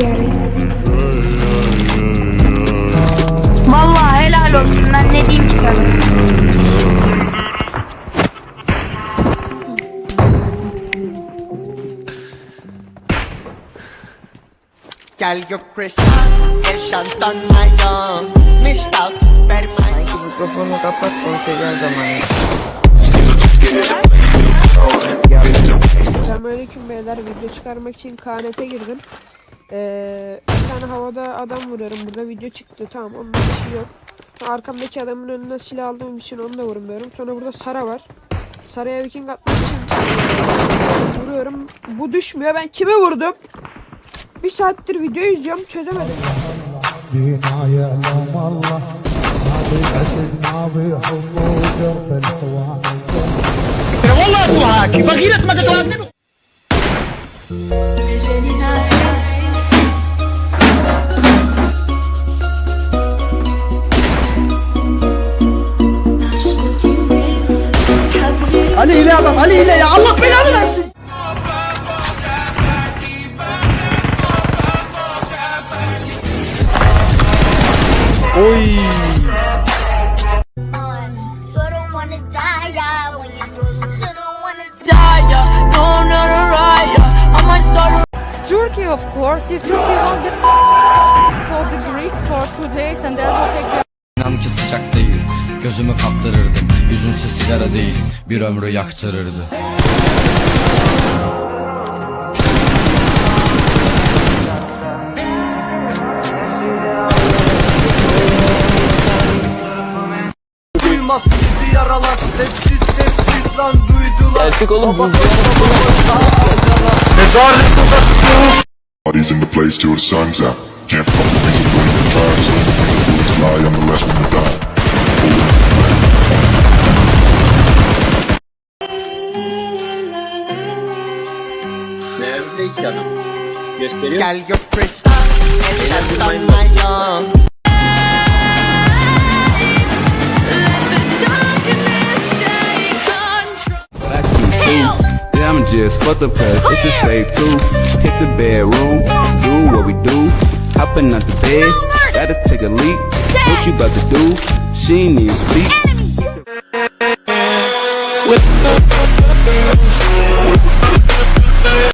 yarayın. Vallahi helal olsun ben ne diyeyim ki sana. Gel gök kristal Yaşantanmayan Miştal Vermeyin Mikrofonu kapat konuşacağız zamanı. Selamünaleyküm beyler. Video çıkarmak için KNT'e girdim. Ee, bir tane havada adam vuruyorum. Burada video çıktı. Tamam onun bir şey yok. Arkamdaki adamın önüne silah aldığım için onu da vurmuyorum. Sonra burada Sara var. Sara'ya viking atmak için vuruyorum. Bu düşmüyor. Ben kime vurdum? Bir saattir video izliyorum. Çözemedim. دينا يعلم الله ما بيأسدنا Ali ile adam Ali ile ya Allah belanı versin. Wanna Turkey of course. If Turkey was the for the Greeks for two days and that will take İnan ki sıcak değil Gözümü kaptırırdım. Yüzünse sigara değil Bir ömrü yaktırırdı. Duymaz bizi yaralar Sessiz sessiz lan duydular. Erkek oğlum Bodies in the place till the sun's out. Can't fuck with me, so I'm the first Gel gök kristal Yaşantanmayan Yeah, I'm just fuck the press, it's a safe too. Hit the bedroom, do what we do. Hopping out the bed, gotta take a leak. What you about to do? She needs even speak.